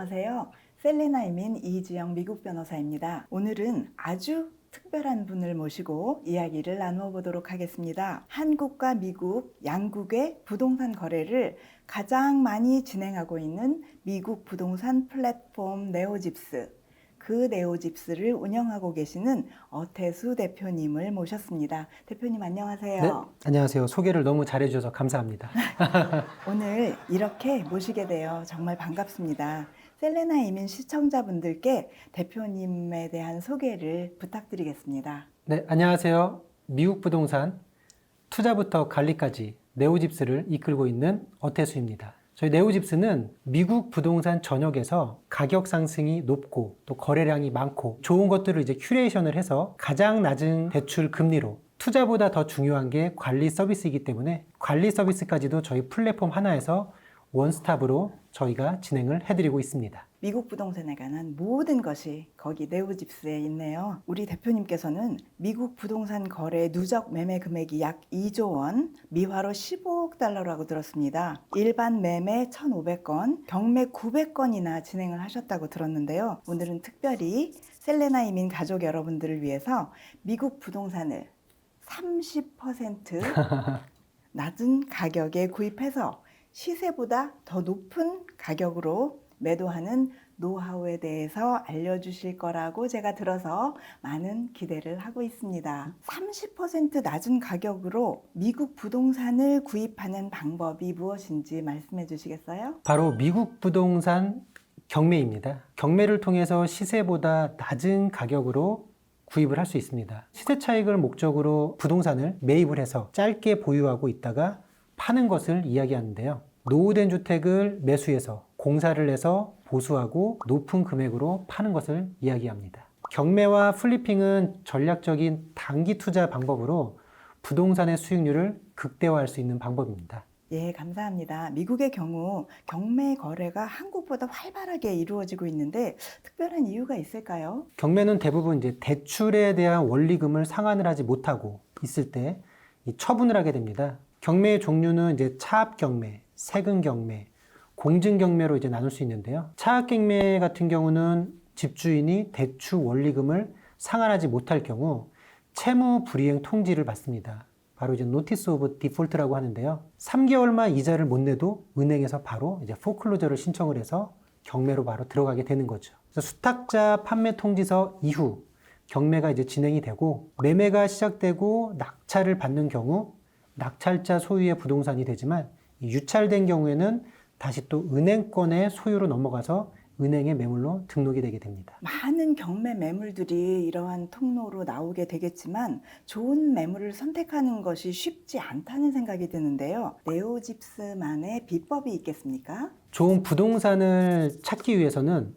안녕하세요. 셀레나 이민 이지영 미국 변호사입니다. 오늘은 아주 특별한 분을 모시고 이야기를 나누어 보도록 하겠습니다. 한국과 미국 양국의 부동산 거래를 가장 많이 진행하고 있는 미국 부동산 플랫폼 네오집스. 그 네오집스를 운영하고 계시는 어태수 대표님을 모셨습니다. 대표님 안녕하세요. 네, 안녕하세요. 소개를 너무 잘해주셔서 감사합니다. 오늘 이렇게 모시게 되어 정말 반갑습니다. 셀레나 이민 시청자분들께 대표님에 대한 소개를 부탁드리겠습니다. 네, 안녕하세요. 미국 부동산 투자부터 관리까지 네오집스를 이끌고 있는 어태수입니다. 저희 네오집스는 미국 부동산 전역에서 가격 상승이 높고 또 거래량이 많고 좋은 것들을 이제 큐레이션을 해서 가장 낮은 대출 금리로 투자보다 더 중요한 게 관리 서비스이기 때문에 관리 서비스까지도 저희 플랫폼 하나에서 원스톱으로 저희가 진행을 해드리고 있습니다. 미국 부동산에 관한 모든 것이 거기 네오집스에 있네요. 우리 대표님께서는 미국 부동산 거래 누적 매매 금액이 약 2조 원, 미화로 15억 달러라고 들었습니다. 일반 매매 1,500건, 경매 900건이나 진행을 하셨다고 들었는데요. 오늘은 특별히 셀레나 이민 가족 여러분들을 위해서 미국 부동산을 30% 낮은 가격에 구입해서 시세보다 더 높은 가격으로 매도하는 노하우에 대해서 알려주실 거라고 제가 들어서 많은 기대를 하고 있습니다. 30% 낮은 가격으로 미국 부동산을 구입하는 방법이 무엇인지 말씀해 주시겠어요? 바로 미국 부동산 경매입니다. 경매를 통해서 시세보다 낮은 가격으로 구입을 할 수 있습니다. 시세 차익을 목적으로 부동산을 매입을 해서 짧게 보유하고 있다가 파는 것을 이야기하는데요. 노후된 주택을 매수해서 공사를 해서 보수하고 높은 금액으로 파는 것을 이야기합니다. 경매와 플리핑은 전략적인 단기 투자 방법으로 부동산의 수익률을 극대화할 수 있는 방법입니다. 예, 감사합니다. 미국의 경우 경매 거래가 한국보다 활발하게 이루어지고 있는데 특별한 이유가 있을까요? 경매는 대부분 이제 대출에 대한 원리금을 상환을 하지 못하고 있을 때이 처분을 하게 됩니다. 경매의 종류는 이제 차압 경매, 세금 경매, 공증 경매로 이제 나눌 수 있는데요. 차압 경매 같은 경우는 집주인이 대출 원리금을 상환하지 못할 경우 채무 불이행 통지를 받습니다. 바로 이제 노티스 오브 디폴트라고 하는데요. 3개월만 이자를 못 내도 은행에서 바로 이제 포클로저를 신청을 해서 경매로 바로 들어가게 되는 거죠. 수탁자 판매 통지서 이후 경매가 이제 진행이 되고 매매가 시작되고 낙찰을 받는 경우 낙찰자 소유의 부동산이 되지만 이 유찰된 경우에는 다시 또 은행권의 소유로 넘어가서 은행의 매물로 등록이 되게 됩니다. 많은 경매 매물들이 이러한 통로로 나오게 되겠지만 좋은 매물을 선택하는 것이 쉽지 않다는 생각이 드는데요. 네오집스만의 비법이 있겠습니까? 좋은 부동산을 찾기 위해서는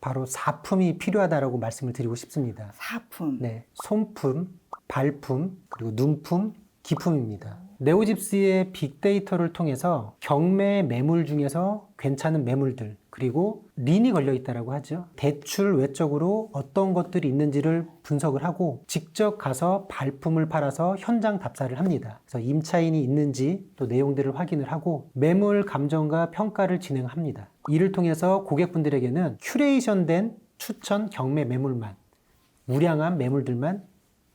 바로 사품이 필요하다라고 말씀을 드리고 싶습니다. 사품. 네, 손품, 발품, 그리고 눈품, 기품입니다. 네오집스의 빅데이터를 통해서 경매 매물 중에서 괜찮은 매물들 그리고 린이 걸려 있다라고 하죠. 대출 외적으로 어떤 것들이 있는지를 분석을 하고 직접 가서 발품을 팔아서 현장 답사를 합니다. 그래서 임차인이 있는지 또 내용들을 확인을 하고 매물 감정과 평가를 진행합니다. 이를 통해서 고객분들에게는 큐레이션된 추천 경매 매물만 우량한 매물들만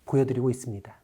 보여드리고 있습니다.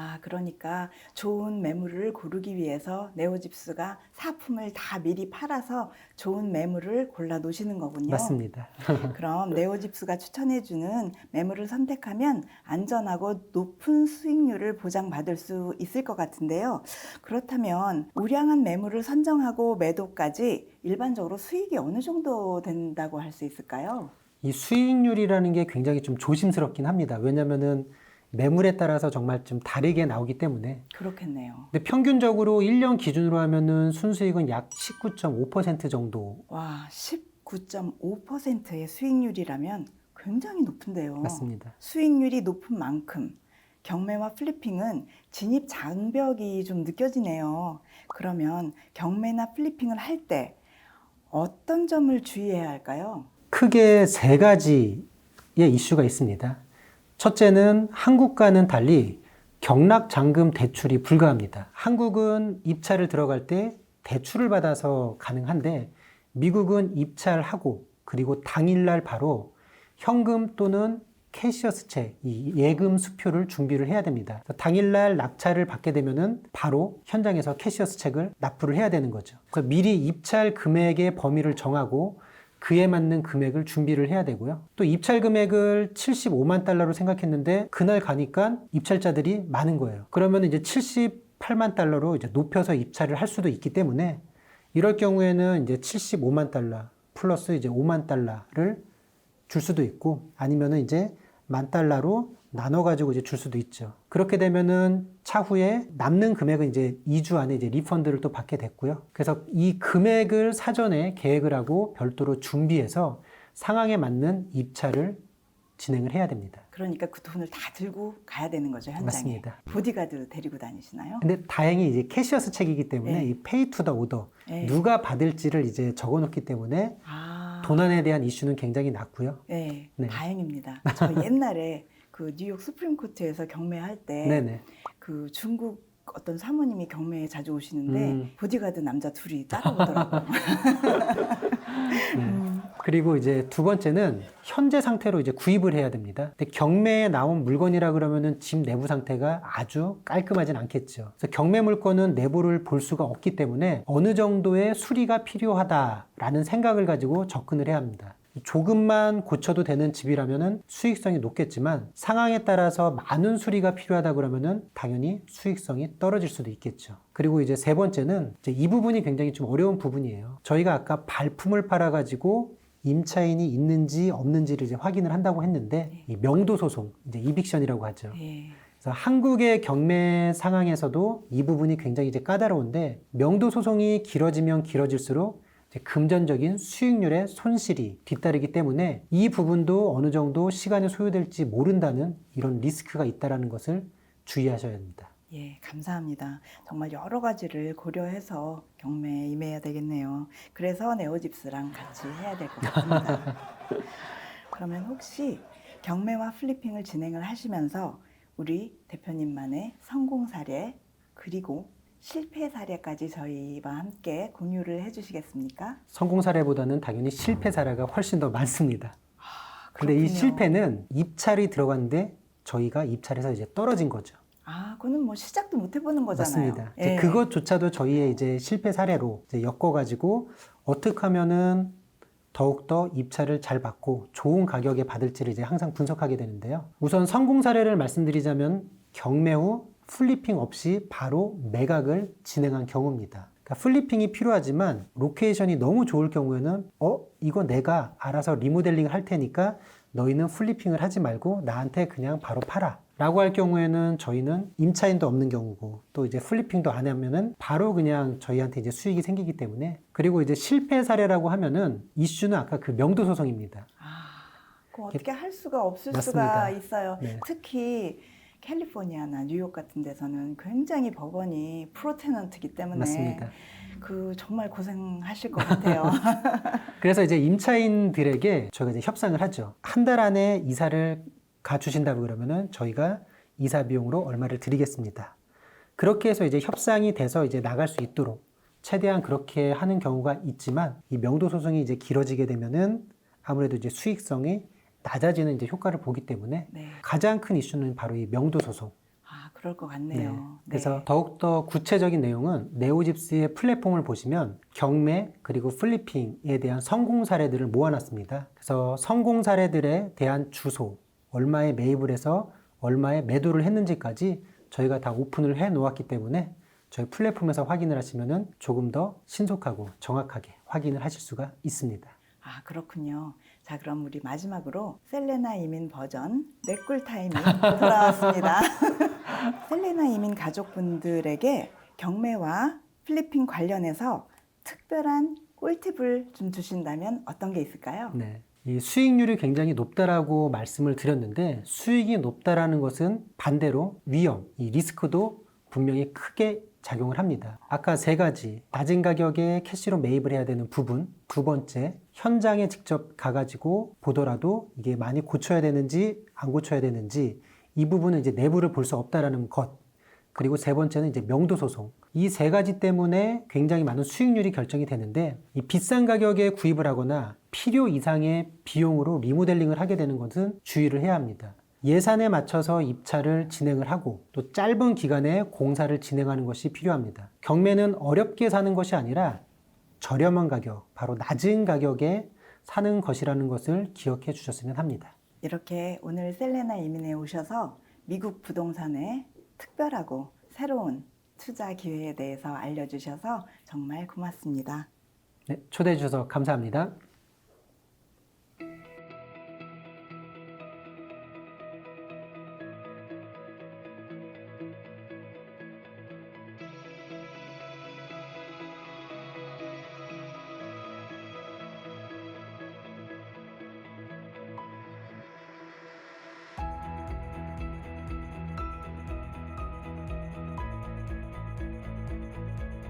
아, 그러니까 좋은 매물을 고르기 위해서 네오집스가 사품을 다 미리 팔아서 좋은 매물을 골라 놓으시는 거군요. 맞습니다. 그럼 네오집스가 추천해주는 매물을 선택하면 안전하고 높은 수익률을 보장받을 수 있을 것 같은데요. 그렇다면 우량한 매물을 선정하고 매도까지 일반적으로 수익이 어느 정도 된다고 할 수 있을까요? 이 수익률이라는 게 굉장히 좀 조심스럽긴 합니다. 왜냐면은 매물에 따라서 정말 좀 다르게 나오기 때문에. 그렇겠네요. 근데 평균적으로 1년 기준으로 하면은 순수익은 약 19.5% 정도 와, 19.5%의 수익률이라면 굉장히 높은데요. 맞습니다. 수익률이 높은 만큼 경매와 플리핑은 진입 장벽이 좀 느껴지네요. 그러면 경매나 플리핑을 할 때 어떤 점을 주의해야 할까요? 크게 세 가지의 이슈가 있습니다. 첫째는 한국과는 달리 경락 잔금 대출이 불가합니다. 한국은 입찰을 들어갈 때 대출을 받아서 가능한데 미국은 입찰하고 그리고 당일날 바로 현금 또는 캐시어스체, 이 예금 수표를 준비를 해야 됩니다. 당일날 낙찰을 받게 되면은 바로 현장에서 캐시어스 책을 납부를 해야 되는 거죠. 그래서 미리 입찰 금액의 범위를 정하고 그에 맞는 금액을 준비를 해야 되고요. 또 입찰 금액을 75만 달러로 생각했는데 그날 가니까 입찰자들이 많은 거예요. 그러면 이제 78만 달러로 이제 높여서 입찰을 할 수도 있기 때문에 이럴 경우에는 이제 75만 달러 플러스 이제 5만 달러를 줄 수도 있고 아니면은 이제 만 달러로 나눠 가지고 이제 줄 수도 있죠. 그렇게 되면은 차후에 남는 금액은 이제 2주 안에 이제 리펀드를 또 받게 됐고요. 그래서 이 금액을 사전에 계획을 하고 별도로 준비해서 상황에 맞는 입찰을 진행을 해야 됩니다. 그러니까 그 돈을 다 들고 가야 되는 거죠 현장에. 맞습니다. 보디가드 데리고 다니시나요? 근데 다행히 이제 캐시어스 책이기 때문에 네. 이 페이 투 더 오더 네. 누가 받을지를 이제 적어 놓기 때문에 아, 도난에 대한 이슈는 굉장히 낮고요. 네, 네. 다행입니다. 저 옛날에 그 뉴욕 수프림 코트에서 경매할 때. 그 중국 어떤 사모님이 경매에 자주 오시는데 음. 보디가드 남자 둘이 따라오더라고요. 음, 그리고 이제 두 번째는 현재 상태로 이제 구입을 해야 됩니다. 근데 경매에 나온 물건이라 그러면은 집 내부 상태가 아주 깔끔하진 않겠죠. 그래서 경매 물건은 내부를 볼 수가 없기 때문에 어느 정도의 수리가 필요하다라는 생각을 가지고 접근을 해야 합니다. 조금만 고쳐도 되는 집이라면은 수익성이 높겠지만 상황에 따라서 많은 수리가 필요하다 그러면은 당연히 수익성이 떨어질 수도 있겠죠. 그리고 이제 세 번째는 이제 이 부분이 굉장히 좀 어려운 부분이에요. 저희가 아까 발품을 팔아 가지고 임차인이 있는지 없는지를 이제 확인을 한다고 했는데 이 명도 소송, 이제 이빅션이라고 하죠. 네. 그래서 한국의 경매 상황에서도 이 부분이 굉장히 이제 까다로운데 명도 소송이 길어지면 길어질수록 금전적인 수익률의 손실이 뒤따르기 때문에 이 부분도 어느 정도 시간이 소요될지 모른다는 이런 리스크가 있다라는 것을 주의하셔야 합니다. 예, 감사합니다. 정말 여러 가지를 고려해서 경매에 임해야 되겠네요. 그래서 네오집스랑 같이 해야 될 것 같습니다. 그러면 혹시 경매와 플리핑을 진행을 하시면서 우리 대표님만의 성공 사례 그리고 실패 사례까지 저희와 함께 공유를 해주시겠습니까? 성공 사례보다는 당연히 실패 사례가 훨씬 더 많습니다. 근데 이. 실패는 입찰이 들어갔는데 저희가 입찰에서 이제 떨어진 거죠. 아, 그거는 뭐 시작도 못 해보는 거잖아요. 맞습니다. 이제 예. 그것조차도 저희의 이제 실패 사례로 이제 엮어가지고 어떻게 하면은 더욱더 입찰을 잘 받고 좋은 가격에 받을지를 이제 항상 분석하게 되는데요. 우선 성공 사례를 말씀드리자면 경매 후 플리핑 없이 바로 매각을 진행한 경우입니다. 그러니까 플리핑이 필요하지만 로케이션이 너무 좋을 경우에는 어 이거 내가 알아서 리모델링 할 테니까 너희는 플리핑을 하지 말고 나한테 그냥 바로 팔아. 라고 할 경우에는 저희는 임차인도 없는 경우고 또 이제 플리핑도 안 하면은 바로 그냥 저희한테 이제 수익이 생기기 때문에 그리고 이제 실패 사례라고 하면은 이슈는 아까 그 명도 소송입니다. 아, 어떻게 할 수가 없을 맞습니다. 수가 있어요. 네. 특히 캘리포니아나 뉴욕 같은 데서는 굉장히 법원이 프로테넌트기 때문에 맞습니다. 그 정말 고생하실 것 같아요. 그래서 이제 임차인들에게 저희가 이제 협상을 하죠. 한 달 안에 이사를 가주신다고 그러면은 저희가 이사 비용으로 얼마를 드리겠습니다. 그렇게 해서 이제 협상이 돼서 이제 나갈 수 있도록 최대한 그렇게 하는 경우가 있지만 이 명도 소송이 이제 길어지게 되면은 아무래도 이제 수익성이 낮아지는 이제 효과를 보기 때문에 네. 가장 큰 이슈는 바로 이 명도 소송. 아, 그럴 것 같네요. 네. 네. 그래서 더욱더 구체적인 내용은 네오집스의 플랫폼을 보시면 경매 그리고 플리핑에 대한 성공 사례들을 모아놨습니다. 그래서 성공 사례들에 대한 주소, 얼마에 매입을 해서 얼마에 매도를 했는지까지 저희가 다 오픈을 해 놓았기 때문에 저희 플랫폼에서 확인을 하시면은 조금 더 신속하고 정확하게 확인을 하실 수가 있습니다. 아, 그렇군요. 자, 그럼 우리 마지막으로 셀레나 이민 버전 내 꿀타임이 돌아왔습니다. 셀레나 이민 가족분들에게 경매와 필리핀 관련해서 특별한 꿀팁을 좀 주신다면 어떤 게 있을까요? 네. 이 수익률이 굉장히 높다라고 말씀을 드렸는데 수익이 높다라는 것은 반대로 위험, 이 리스크도 분명히 크게 작용을 합니다. 아까 세 가지 낮은 가격에 캐시로 매입을 해야 되는 부분, 두 번째 현장에 직접 가가지고 보더라도 이게 많이 고쳐야 되는지 안 고쳐야 되는지 이 부분은 이제 내부를 볼 수 없다라는 것. 그리고 세 번째는 이제 명도 소송. 이 세 가지 때문에 굉장히 많은 수익률이 결정이 되는데 이 비싼 가격에 구입을 하거나 필요 이상의 비용으로 리모델링을 하게 되는 것은 주의를 해야 합니다. 예산에 맞춰서 입찰을 진행을 하고 또 짧은 기간에 공사를 진행하는 것이 필요합니다. 경매는 어렵게 사는 것이 아니라 저렴한 가격, 바로 낮은 가격에 사는 것이라는 것을 기억해 주셨으면 합니다. 이렇게 오늘 셀레나 이민에 오셔서 미국 부동산의 특별하고 새로운 투자 기회에 대해서 알려주셔서 정말 고맙습니다. 네, 초대해 주셔서 감사합니다.